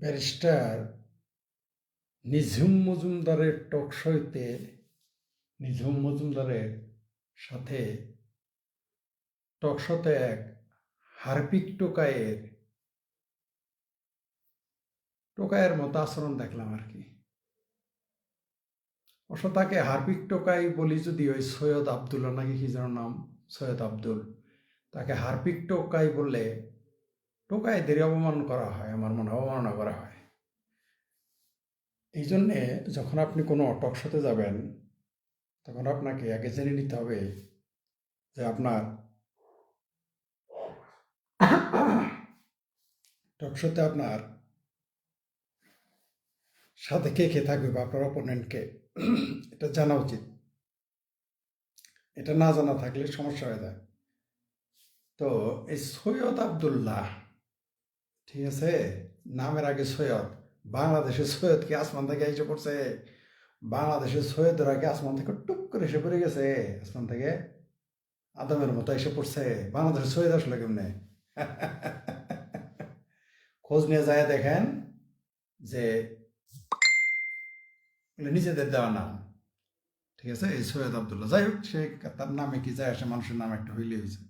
Barrister নিঝুম মজুমদারের টকশোতে নিঝুম মজুমদারের সাথে টকশোতে এক হারপিক টোকায়ের টোকায়ের মতো আচরণ দেখলাম আর কি। অবশ্য তাকে হারপিক টোকাই বলি যদি ওই সৈয়দ আবদুল্লাহ, নাকি কি যেন নাম? সৈয়দ আব্দুল। তাকে হারপিক টোকাই বললে টোকাইদের অপমান করা হয়, আমার মনে অবমাননা করা হয়। এই জন্যে যখন আপনি কোনো টকশোতে যাবেন, তখন আপনাকে আগে জেনে নিতে হবে যে আপনার টকশোতে আপনার সাথে কে কে থাকবে বা আপনার অপোনেন্টকে এটা জানা উচিত। এটা না জানা থাকলে সমস্যা হয়ে যায়। তো এই সৈয়দ আবদুল্লাহ ঠিক আছে? নামের আগে সৈয়দ। বাংলাদেশের সৈয়দ কি আসমান থেকে এসে পড়ছে? বাংলাদেশের সৈয়দরা কি আসমান থেকে টুক করে এসে পড়ে গেছে? আসমান থেকে আদমের মতো এসে পড়ছে। বাংলাদেশের সৈয়দ আসলে কেমনে? খোঁজ নিয়ে যায় দেখেন যে নিজেদের দেওয়া নাম। ঠিক আছে? এই সৈয়দ আবদুল্লাহ। যাই হোক, সে তার নামে কি যায় আসে? মানুষের নাম একটা হইলে হয়েছে।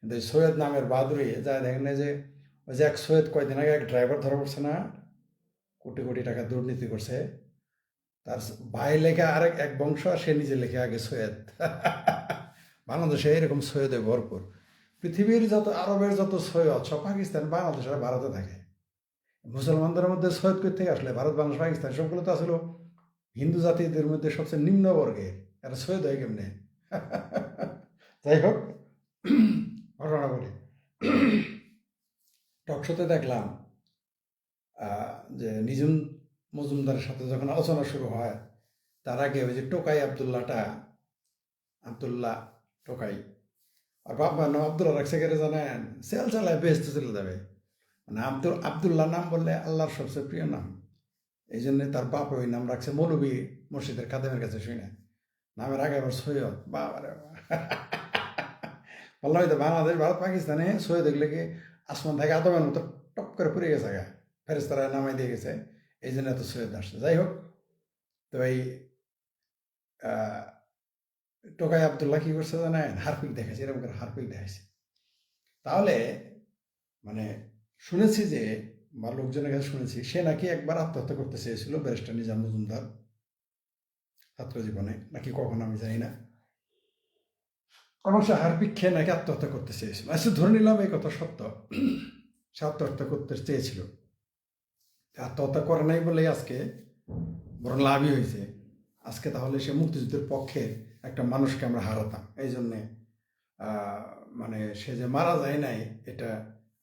কিন্তু সৈয়দ নামের বাহাদুরি, যায় দেখেন যে ওই যে এক সৈয়দ কয়দিন আগে এক ড্রাইভার ধরা পড়ছে না, কোটি কোটি টাকা দুর্নীতি করছে, তার ভাই লেখা আরেক, এক বংশ আর সে নিজে লেখে আগে সৈয়দ। বাংলাদেশে এরকম সৈয়দে ভরপুর। পৃথিবীর যত, আরবের যত সৈয়দ, সব পাকিস্তান বাংলাদেশ আর ভারতে থাকে। মুসলমানদের মধ্যে সৈয়দ করতে আসলে? ভারত, বাংলাদেশ, পাকিস্তান, সবগুলো তো আসলে। হিন্দু জাতিদের মধ্যে সবচেয়ে নিম্ন বর্গের এরা সৈয়দ হয় কেমনে? যাই হোক, ঘটনা বলি। টকশোতে দেখলাম যে নিজুম মজুমদারের সাথে যখন আলোচনা শুরু হয়, তার আগে ওই যে টোকাই আবদুল্লাহটা, আবদুল্লাহ টোকাই, আর বাবা নাম আবদুল্লাহ রাখছে কেটে জানেন? সেল চালায় বেস্ট চলে যাবে। মানে আব্দুল আবদুল্লাহ নাম বললে আল্লাহর সবচেয়ে প্রিয় নাম। এই জন্য তার বাপ ওই নাম রাখছে মৌলবী মসজিদের কাদেমের কাছে শুনে। নামের আগে আবার সৈয়দ বাবা। রে। বললাম হয়তো বাংলাদেশ, ভারত, পাকিস্তানে সৈয়দ এগুলোকে আসমান থেকে আদমের মতো টপ করে পড়ে গেছে গা। ফেরেস্তারা নামাই দিয়ে গেছে। এই জন্য এত সৈয়দ আসছে যাই হোক, তো এই টোকাই আবদুল্লাহ কি করছে জানেন? হারপিক দেখাচ্ছে এরকম করে হারপিক দেখাচ্ছে তাহলে মানে শুনেছি যে, বা লোকজনের কাছে শুনেছি, সে নাকি একবার আত্মহত্যা করতে চেয়েছিল ব্যারিস্টার নিজাম মজুমদার ছাত্র জীবনে নাকি কখন আমি জানি না। এবং সে খেয়ে নাকি আত্মহত্যা করতে চেয়েছিল। আচ্ছা ধরে নিলাম এই কথা সত্য। সে আত্মহত্যা করতে চেয়েছিল। আত্মহত্যা করে নাই বলেই আজকে বরং লাভই হয়েছে। আজকে তাহলে সে মুক্তিযুদ্ধের পক্ষে একটা মানুষকে আমরা হারাতাম। এই জন্যে মানে সে যে মারা যায় নাই, এটা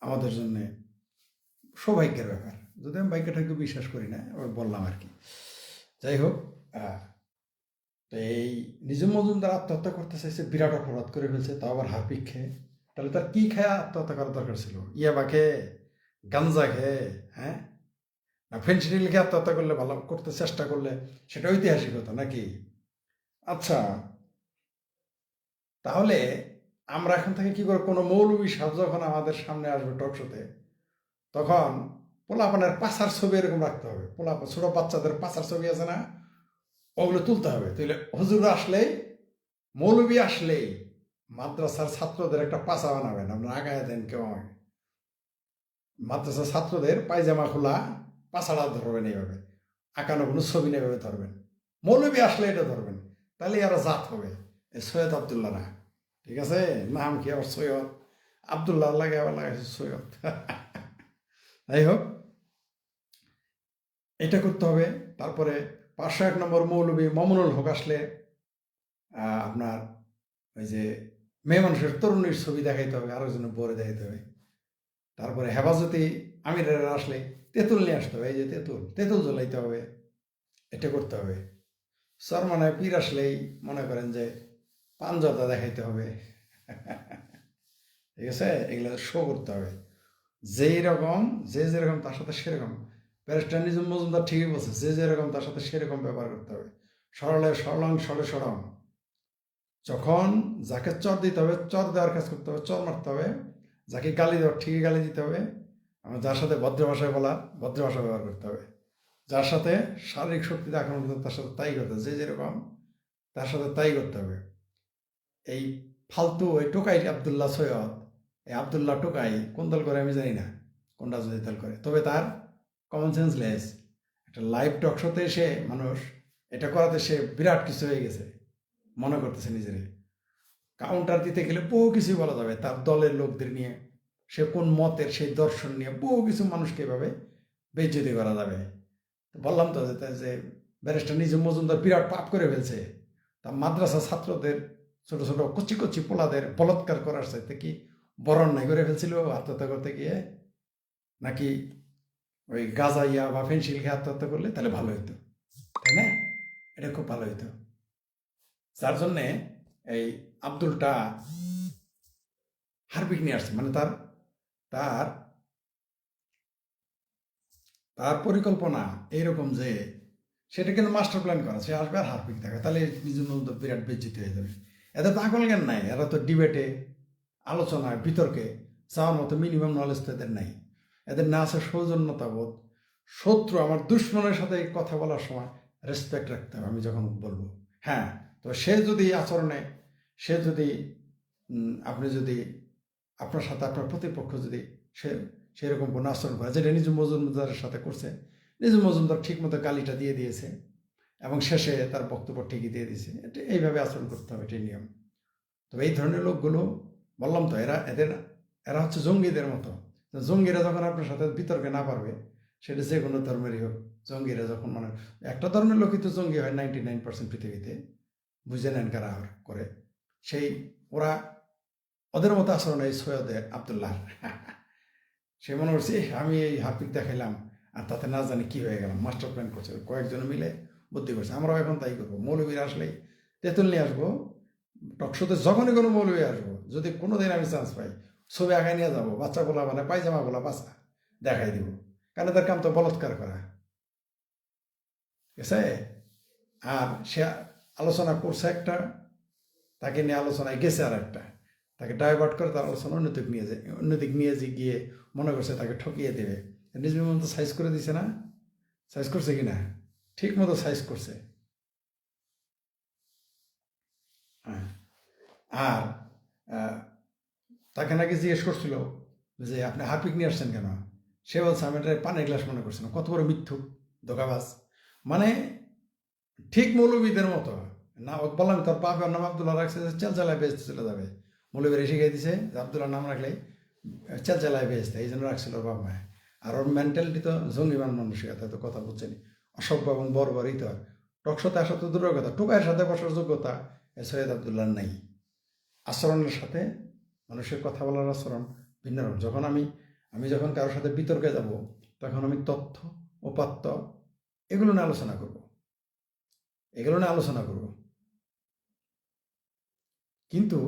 আমাদের জন্যে সৌভাগ্যের ব্যাপার। যদি আমি ভাগ্যটাকে বিশ্বাস করি না ওই বললাম আর কি। যাই হোক তো এই নিজম মজুমদার আত্মহত্যা করতে চাইছে, বিরাট অপরাধ করে ফেলছে, তাও আবার হারপিক খেয়ে। তাহলে তার কি খেয়ে আত্মহত্যা করার দরকার ছিল? ইয়াবা খেয়ে? গাঞ্জা খেয়ে? হ্যাঁ? না ফেন্সিডিল খেয়ে আত্মহত্যা করলে ভালো, করতে চেষ্টা করলে সেটা ঐতিহাসিকতা নাকি? আচ্ছা তাহলে আমরা এখন থেকে কি করে কোনো মৌলবী সাহেব যখন আমাদের সামনে আসবে টক শোতে তখন পোলাপানের পাশার ছবি এরকম রাখতে হবে। পোলা ছোট বাচ্চাদের পাশার ছবি আছে না? ওগুলো তুলতে হবে। তাহলে হুজুর আসলেই, মৌলবী আসলেই মাদ্রাসার ছাত্রদের একটা পাশা বানাবেন। আপনার আগায় দেন কেউ আমাকে। মাদ্রাসার ছাত্রদের পায়জামা খোলা পাশাড়া ধরবেন এইভাবে। আঁকানো কোনো ছবি নেই এভাবে ধরবেন। মৌলবী আসলে এটা ধরবেন। তাহলে আরও জাত হবে। সৈয়দ আবদুল্লাহ না ঠিক আছে? নাম কি আবার সৈয়দ? আবদুল্লাহ লাগে আবার লাগাইছে সৈয়দ। যাই হোক, এটা করতে হবে। তারপরে পাঁচশো এক নম্বর মৌলবী মমনুল হক আসলে আপনার ওই যে মেয়ে মানুষের তরুণীর ছবি দেখাইতে হবে আরও জন্য বরে দেখাইতে হবে। তারপরে হেফাজতি আমিরের আসলে তেঁতুল নিয়ে আসতে হবে, এই যে তেঁতুল তেঁতুল জ্বলাইতে হবে, এটা করতে হবে। সরমানায় পীর আসলেই মনে করেন যে পাঞ্জতা দেখাইতে হবে। ঠিক আছে? এগুলো শো করতে হবে। যেই রকম, যে যেরকম, তার সাথে সেরকম। ব্যারিস্টার নিজম মজুমদার ঠিকই বলছে, যে যেরকম তার সাথে সেরকম ব্যবহার করতে হবে। সরলে সরলং সরে সরম। যখন যাকে চর দিতে হবে, চর দেওয়ার কাজ করতে হবে, চর মারতে হবে, যাকে গালি দেওয়ার, ঠিকই গালি দিতে হবে, আমার যার সাথে ভদ্র ভাষায় বলা, ভদ্র ভাষা ব্যবহার করতে হবে। যার সাথে শারীরিক শক্তিতে আক্রমণ করতে তার সাথে তাই করতে হবে, যে যেরকম তার সাথে তাই করতে হবে। এই ফালতু ওই টোকাই আবদুল্লাহ সৈয়দ, এই আবদুল্লাহ টোকাই কোন দল করে আমি জানি না, কোন রাজনৈতিক দল করে। তবে তার কমন সেন্স লেস একটা লাইভ টক শোতে এসে মানুষ এটা করাতে সে বিরাট কিছু হয়ে গেছে, মনে করতেছে নিজেরে। কাউন্টার দিতে গেলে বহু কিছুই বলা যাবে, তার দলের লোকদের নিয়ে, সে কোন মতের, সেই দর্শন নিয়ে বহু কিছু মানুষকে এভাবে বেজ্জতি করা যাবে। বললাম তো যে ব্যারিস্টার নিজে মজুমদার বিরাট পাপ করে ফেলছে। তা মাদ্রাসা ছাত্রদের, ছোট ছোট কচি কচি পোলাদের বলৎকার করার চাইতে কি বরণ নাই করে ফেলছিল আত্মহত্যা করতে গিয়ে? নাকি ওই গাজা ইয়া বা ফেন্সিল খেয়ে আত্মহত্যা করলে তাহলে ভালো হতো তাই না? এটা খুব ভালো হতো যার জন্যে এই আব্দুলটা হারপিক নিয়ে আসছে মানে তার তার তার পরিকল্পনা এইরকম যে সেটা কিন্তু মাস্টার প্ল্যান করা, সে আসবে আর হারপিক দেখা তাহলে নিজের মধ্যে বিরাট বেজ্জিত হয়ে যাবে। এদের তো জ্ঞান নাই, এরা তো ডিবেটে আলোচনায়, বিতর্কে চাওয়ার মতো মিনিমাম নলেজ তো এদের নাই। এদের না আছে সৌজন্যতাবোধ শত্রু আমার দুশ্মনের সাথে কথা বলার সময় রেসপেক্ট রাখতে হবে, আমি যখন বলব। হ্যাঁ তো সে যদি আচরণে, সে যদি আপনি যদি, আপনার সাথে আপনার প্রতিপক্ষ যদি সে, সেরকম কোনো আচরণ করে, যেটা নিজু মজুমদারের সাথে করছে, নিজু মজুমদার ঠিক মতো গালিটা দিয়ে দিয়েছে, এবং শেষে তার বক্তব্য ঠিকই দিয়ে দিয়েছে, এটা এইভাবে আচরণ করতে হবে এটাই নিয়ম। তবে এই ধরনের লোকগুলো, বললাম তো, এরা, এদের, এরা হচ্ছে জঙ্গিদের মতো। জঙ্গিরা যখন আপনার সাথে বিতর্কে না পারবে, সেটা যে কোনো ধর্মেরই হোক, জঙ্গিরা যখন মানে একটা ধর্মের লোকই তো জঙ্গি হয় নাইনটি নাইন পার্সেন্ট পৃথিবীতে, বুঝে নেন কারা করে। সেই ওরা ওদের মতো আচরণ এই সৈয়দে আবদুল্লাহ। সে মনে করছি আমি এই হারপিক দেখাইলাম, আর তাতে না জানি কী হয়ে গেলাম, মাস্টার প্ল্যান করছে, কয়েকজন মিলে বুদ্ধি করছে, আমরাও এখন তাই করব, মৌলবীর আসলেই তেঁতুল নিয়ে আসব, টকশোতে যখনই কোনো মৌলবী আসব, যদি কোনো দিন আমি চান্স পাই ছবি আগায় নিয়ে যাব বাচ্চা বলা মানে পায়জামা বলা বাচ্চা দেখাই দিব। কারণ তার কাম তো বলৎকার করা। আছে? আর সে আলোচনা করছে একটা, তাকে নিয়ে আলোচনায় গেছে আর একটা। তাকে ডাইভার্ট করে তার আলোচনা অন্যদিক নিয়ে যায় অন্যদিক নিয়ে যে গিয়ে মনে করছে তাকে ঠকিয়ে দেবে। নিজের মতো সাইজ করে দিছে না? সাইজ করছে কি না? ঠিক মতো সাইজ করছে। হ্যাঁ। আর তাকে নাকি জিজ্ঞেস করছিল যে, আপনি হারপিক নিয়ে আসছেন কেন? সে বলছে, আমি এটা পানির গ্লাস মনে করছিলাম কত বড় মিথ্যু দোকাবাজ মানে ঠিক মৌলবীদের মতো। না বললাম, তোর বাপের নাম আবদুল্লাহ রাখছে চেল চালায় বেচতে চলে যাবে। মৌলবীরা শিখিয়ে দিছে আবদুল্লাহ নাম রাখলে চেল চালায় বেচতে এই জন্য রাখছিল বাপ মায় আর ওর মেন্টালিটি তো জঙ্গিমান মানসিকতা তো কথা বুঝছেনি অসভ্য এবং বর্বরই তো। টকশোতে আসা তো দূরের কথা। টোকায়ের সাথে বসার যোগ্যতা সৈয়দ আবদুল্লাহ নাই। আচরণের সাথে মানুষের কথা বলার আচরণ ভিন্ন রকম। যখন আমি আমি যখন কারোর সাথে বিতর্কে যাব, তখন আমি তথ্য, উপাত্ত এগুলো নিয়ে আলোচনা করব। এগুলো নিয়ে আলোচনা করব। কিন্তু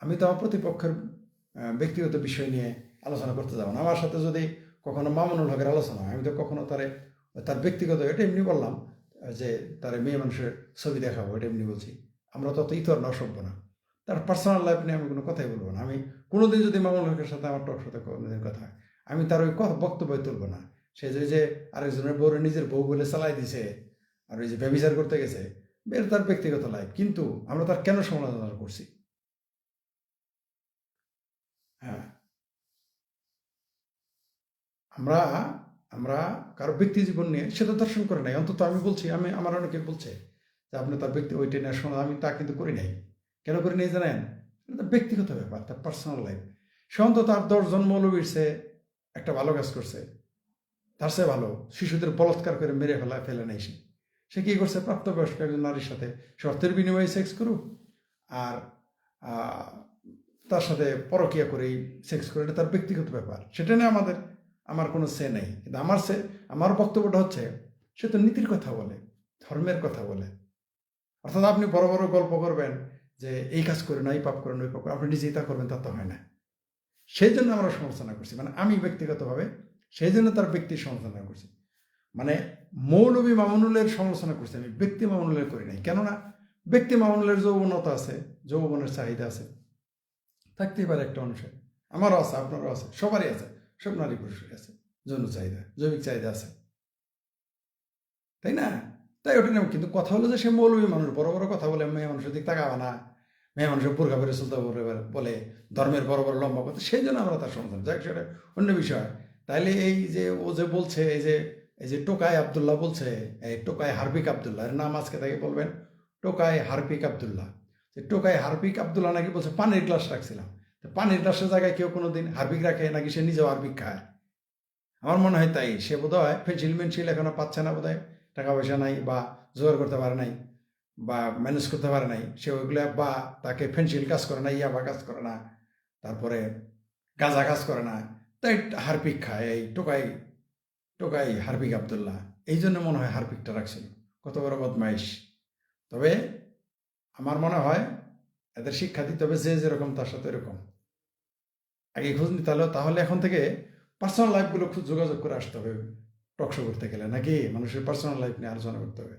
আমি তো আমার প্রতিপক্ষের ব্যক্তিগত বিষয় নিয়ে আলোচনা করতে যাব না। আমার সাথে যদি কখনো মামুনুল হকের আলোচনা হয়, আমি তো কখনো তারে, তার ব্যক্তিগত, এটা এমনি বললাম যে তার মেয়ে মানুষের ছবি দেখাবো, এটা এমনি বলছি। আমরা তত ইতর না, অসভ্য না। তার পার্সোনাল লাইফ নিয়ে আমি কোনো কথাই বলব না। আমি কোনোদিন যদি মামুন হকের সাথে আমার টক সাথে কোনোদিন কথা, আমি তার ওই কথা বক্তব্য তুলবো না। সে যে যে আরেকজনের বউরে নিজের বউ বলে চালাই দিছে, আর ওই যে ব্যবচার করতে গেছে এর তার ব্যক্তিগত লাইফ কিন্তু আমরা তার কেন সমালোচনা করছি? হ্যাঁ। আমরা আমরা কারও ব্যক্তি জীবন নিয়ে সেটা দর্শন করে নাই। অন্তত আমি বলছি, আমি, আমার অনেকে বলছে যে আপনি তার ব্যক্তি, ওইটা নিয়ে শোনা আমি তা কিন্তু করি নাই। কেন করে নাই জানেন? এটা ব্যক্তিগত ব্যাপার তার পার্সোনাল লাইফ সে অন্তত তার দশজন মৌলবীর সে একটা ভালো কাজ করছে। তার সে ভালো, শিশুদের বলৎকার করে মেরে ফেলা, ফেলে নাই সে। সে কি করছে? প্রাপ্তবয়স্ক একজন নারীর সাথে শর্তের বিনিময়ে সেক্স করুক আর তার সাথে পরকিয়া করেই সেক্স করে এটা তার ব্যক্তিগত ব্যাপার। সেটা নিয়ে আমাদের, আমার কোনো সে নেই। কিন্তু আমার সে, আমার বক্তব্যটা হচ্ছে, সে তো নীতির কথা বলে, ধর্মের কথা বলে। অর্থাৎ আপনি বড় বড় গল্প করবেন যে এই কাজ করেন এই পাপ করেন ওই পাপ করেন আপনি নিজেই তা করবেন, তা তো হয় না। সেই জন্য আমরা সমালোচনা করছি। মানে আমি ব্যক্তিগতভাবে সেই জন্য তার ব্যক্তির সমালোচনা করছি। মানে মৌলবী মামুনুলের সমালোচনা করছি আমি, ব্যক্তি মামুনুলের করি নাই। কেননা ব্যক্তি মামুনুলের যৌবনতা আছে, যৌবনের চাহিদা আছে। থাকতেই পারে একটা মানুষের আমারও আছে, আপনারও আছে, সবারই আছে। সব নারী পুরুষের আছে। যৌন চাহিদা, জৈবিক চাহিদা আছে। তাই না? তাই ওটা নেব কিন্তু কথা হলো যে সে মৌলবী মানুষ, বড় বড় কথা বলে, মেয়ে মানুষের দিক তাকাবে না। মেয়ে মানুষের বোরখা বেড়ে চলতে বলে ধর্মের বড় বড় লম্বা কথা সেই জন্য আমরা তার সমাধান যাক, সেটা অন্য বিষয়। তাইলে এই যে ও যে বলছে, এই যে এই যে টোকাই আবদুল্লাহ বলছে, এই টোকাই হারবিক আবদুল্লাহ, এর নাম আজকে তাকে বলবেন, টোকাই হারপিক আবদুল্লাহ। যে টোকাই হারপিক আবদুল্লাহ নাকি বলছে, পানির গ্লাস রাখছিলাম। পানির গ্লাসের জায়গায় কেউ কোনো দিন হারপিক রাখে নাকি সে নিজেও হারপিক খায়? আমার মনে হয় তাই। সে বোধ হয় পেন্সিল মেন্সিল এখনও পাচ্ছে না বোধ টাকা পয়সা নাই বা জোগাড় করতে পারে নাই বা ম্যানেজ করতে পারে নাই, সে ওইগুলো বা তাকে পেন্সিল কাজ করে না ইয়াবা কাজ করে না, তারপরে গাঁজা কাজ করে না, তাই হারপিক খায়, এই টোকাই টোকাই হারপিক আবদুল্লাহ। এই জন্য মনে হয় হারপিকটা রাখছিল কত বড় বদমাইশ। তবে আমার মনে হয় এদের শিক্ষা দিতে হবে যে যেরকম তার সাথে এরকম আগে খোঁজ নিতে তাহলে এখন থেকে পার্সোনাল লাইফগুলো খুব যোগাযোগ করে আসতে হবে। টকশো করতে গেলে নাকি? মানুষের পার্সোনাল লাইফ নিয়ে আলোচনা করতে হবে।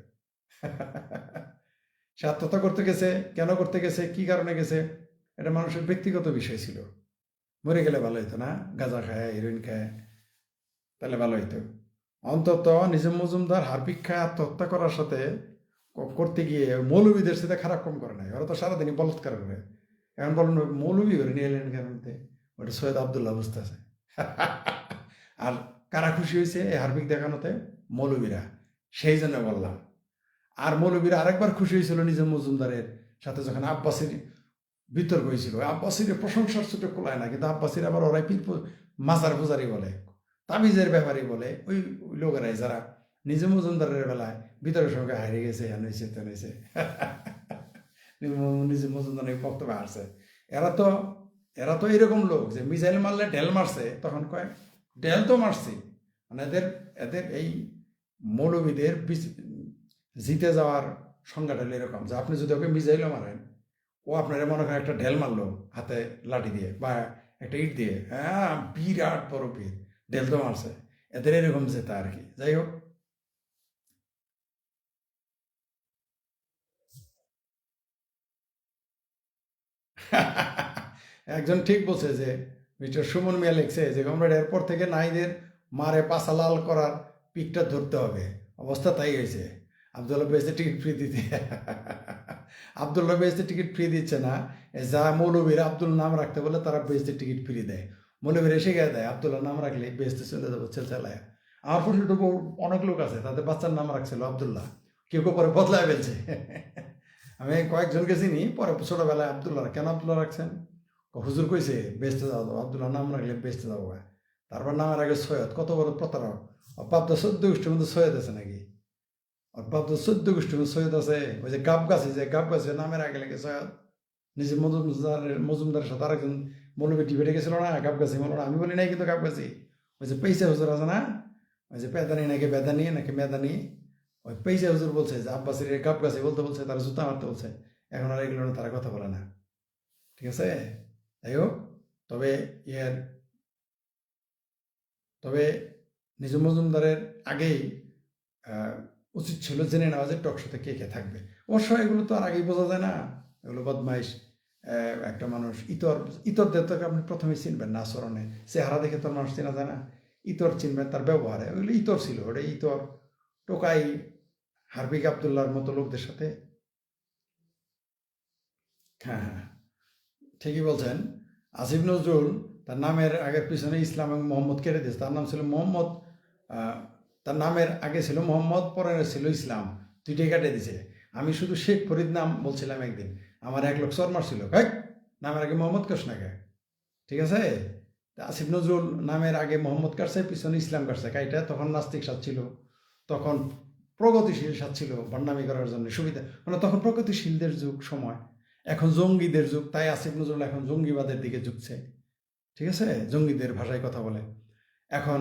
সে আত্মহত্যা করতে গেছে, কেন করতে গেছে, কি কারণে গেছে? এটা মানুষের ব্যক্তিগত বিষয় ছিল। মরে গেলে ভালো হইতো না, গাঁজা খায় হিরোইন খায়, তাহলে ভালো হইতো। অন্তত নিজম মজুমদার হারপিক খায় আত্মহত্যা করার সাথে করতে গিয়ে মৌলবীদের সাথে খারাপ কম করে নাই। ওরা তো সারাদিনই বলৎকার করে। এখন বলেন মৌলবী করে নিয়ে এলেন কেন ওটা সৈয়দ আবদুল্লাহ বুঝতে আছে। আর কারা খুশি হয়েছে এই হার্বিক দেখানোতে? মৌলবীরা। সেই জন্য বললাম। আর মৌলবীরা আরেকবার খুশি হয়েছিল নিজের মজুমদারের সাথে যখন আব্বাসির বিতর্ক হয়েছিল। আব্বাসির প্রশংসার ছুটে কোলায় না, কিন্তু আব্বাসির আবার ওরাই পীর মাজার পূজারি বলে, তাবিজের ব্যাপারই বলে, ওই লোকেরাই যারা নিজে মজুমদারের বেলায় বিতর্কের সঙ্গে হারিয়ে গেছে হেন হয়েছে তেন হয়েছে নিজে মজুমদার বক্তব্য আসছে এরা তো এরা তো এরকম লোক যে মিজাইল মারলে ঢেল মারছে, তখন কয় ঢেল তো মারছি মানে এদের এদের এই মৌলবীদের জিতে যাওয়ার সংজ্ঞাটা হলো এরকম যে আপনি যদি ওকে মিসাইলও মারেন, ও আপনার মনে করেন একটা ঢেল মারলো হাতে লাঠি দিয়ে বা একটা ইট দিয়ে হ্যাঁ বিরাট বড় বীর, ঢেল তো মারছে। এদের এরকম জেতা আর কি। যাই হোক। একজন ঠিক বলছে যে মিস্টার সুমন মিয়া লিখছে যে, কমরেড, এরপর থেকে নাইদের মারে পাশা লাল করার পিকটা ধরতে হবে। অবস্থা তাই হয়েছে। আবদুল্লাহ বেজতে টিকিট ফ্রি দিতে। আবদুল্লাহ বেজতে টিকিট ফ্রি দিচ্ছে না। যা মৌলবীর আব্দুল নাম রাখতে বলে তারা বেজতে টিকিট ফ্রি দেয়। মৌলবীর এসে গিয়ে দেয় আবদুল্লাহ নাম রাখলে বেজতে চলে যাব চালায় আমার পরিচিত অনেক লোক আছে, তাদের বাচ্চার নাম রাখছিল আবদুল্লাহ। কেউ কেউ পরে বদলায় ফেলছে। আমি কয়েকজনকে চিনি, পরে ছোটবেলায় আবদুল্লাহ, কেন আবদুল্লাহ রাখছেন? হুজুর কইছে বেচতে যাও আবদুল্লাহ নাম রাখলে বেচতে যাব তারপর নামের আগে সৈয়দ, কত বড় প্রতারক। অপাব্দ চোদ্দ গোষ্ঠীর মধ্যে সৈয়দ আছে নাকি? অপাব্দ চোদ্দ গোষ্ঠীর মধ্যে সৈয়দ আছে। ওই যে গাব গাছে যে গাব গাছে নামের আগে লাগে সৈয়দ? নিজে মজুমদারের মজুমদারের সাথে আরেকজন মৌলবী টিভিটে গেছিল না গাব গাছি বলো না আমি বলি নাই কিন্তু গাব গাছি ওই যে পৈসা হুজুর আছে না? ওই যে পেদানি নাকি, বেদানি, নাকি মেদানি? ওই পৈসা হুজুর বলছে, যে আব্বাসির গাব গাছে বলতে বলছে, তারা জুতা মারতে বলছে। এখন আর এগুলো তারা কথা বলে না। ঠিক আছে? যাই হোক তবে ইয়ের, তবে নিজম মজুমদারের আগেই উচিত ছিল জেনে নেওয়া যে টক সাথে কে কে থাকবে। অবশ্য এগুলো তো আর আগেই বোঝা যায় না। এগুলো বদমাইশ একটা মানুষ। ইতর ইতরদের তো আপনি প্রথমে চিনবেন না আচরণে। চেহারা দেখে তোর মানুষ চেনা যায় না। ইতর চিনবেন তার ব্যবহারে। ওইগুলো ইতর ছিল, ওটা ইতর। টোকাই হার্বিক আবদুল্লাহর মতো লোকদের সাথে। হ্যাঁ হ্যাঁ। ঠিকই বলছেন। আসিফ নজরুল, তার নামের আগের পিছনে ইসলাম এবং মোহাম্মদ কেটে দিয়েছে। তার নাম ছিল মোহাম্মদ তার নামের আগে ছিল মোহাম্মদ পরে ছিল ইসলাম। দুইটাই কেটে দিছে আমি শুধু শেখ ফরিদ নাম বলছিলাম একদিন। আমার এক লোক শর্মার ছিল। ভাই নামের আগে মোহাম্মদ কৃষ্ণাকে ঠিক আছে? আসিফ নজরুল নামের আগে মোহাম্মদ কাটছে পিছনে ইসলাম কাটছে। কাইটা তখন নাস্তিক সাত ছিল। তখন প্রগতিশীল সাত ছিল। বন্যামি করার জন্য সুবিধা মানে তখন প্রগতিশীলদের যুগ, সময়। এখন জঙ্গিদের যুগ, তাই আসিফ নজরুল এখন জঙ্গিবাদের দিকে ঝুঁকছে। ঠিক আছে? জঙ্গিদের ভাষায় কথা বলে। এখন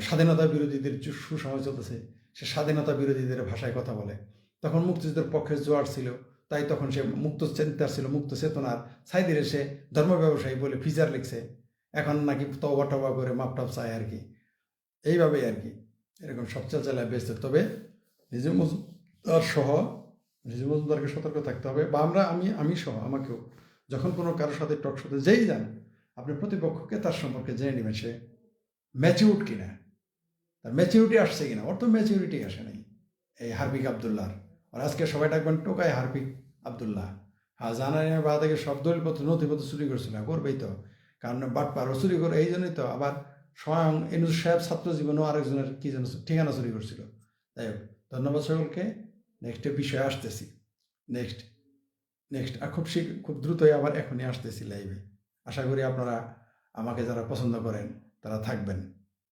স্বাধীনতা বিরোধীদের সুসময় চলতেছে, সে স্বাধীনতা বিরোধীদের ভাষায় কথা বলে। তখন মুক্তিযুদ্ধের পক্ষে জোয়ার ছিল, তাই তখন সে মুক্ত চিন্তার ছিল, মুক্ত চেতনার সাইদের এসে ধর্ম ব্যবসায়ী বলে ফিচার লিখছে। এখন নাকি তবা টবা করে মাপটাপ চায় আর কি। এইভাবেই আর কি। এরকম সবচেয়ে জেলায় বেঁচতে তবে নিজে মজুদার সহ নিজে মজুদারকে সতর্ক থাকতে হবে বা আমরা, আমি আমি সহ, আমাকেও। যখন কোনো কারোর সাথে টক সাথে যেই যান, আপনি প্রতিপক্ষকে তার সম্পর্কে জেনে নেবেন সে ম্যাচিউড কিনা। তার ম্যাচিউরিটি আসছে কিনা? ওর তো ম্যাচিউরিটি আসে নাই, এই হার্বিক আবদুল্লাহর। আর আজকে সবাই ডাকবেন, টোকাই হার্বিক আবদুল্লাহ। হ্যাঁ জানানি বা থেকে সব দলিলপত্র, নথিপত্র চুরি করছিল না করবেই তো। কারণ বাটপারও চুরি করে, এই জন্যই তো আবার স্বয়ং এনুজ সাহেব ছাত্র জীবনেও আরেকজনের কি যেন ঠিকানা চুরি করছিল। যাই হোক, ধন্যবাদ সকলকে। নেক্সট বিষয় আসতেছি। নেক্সট নেক্সট আর খুব শীঘ্র, খুব দ্রুতই আবার এখনই আসতেছি লাইভে আশা করি আপনারা আমাকে যারা পছন্দ করেন, তারা থাকবেন।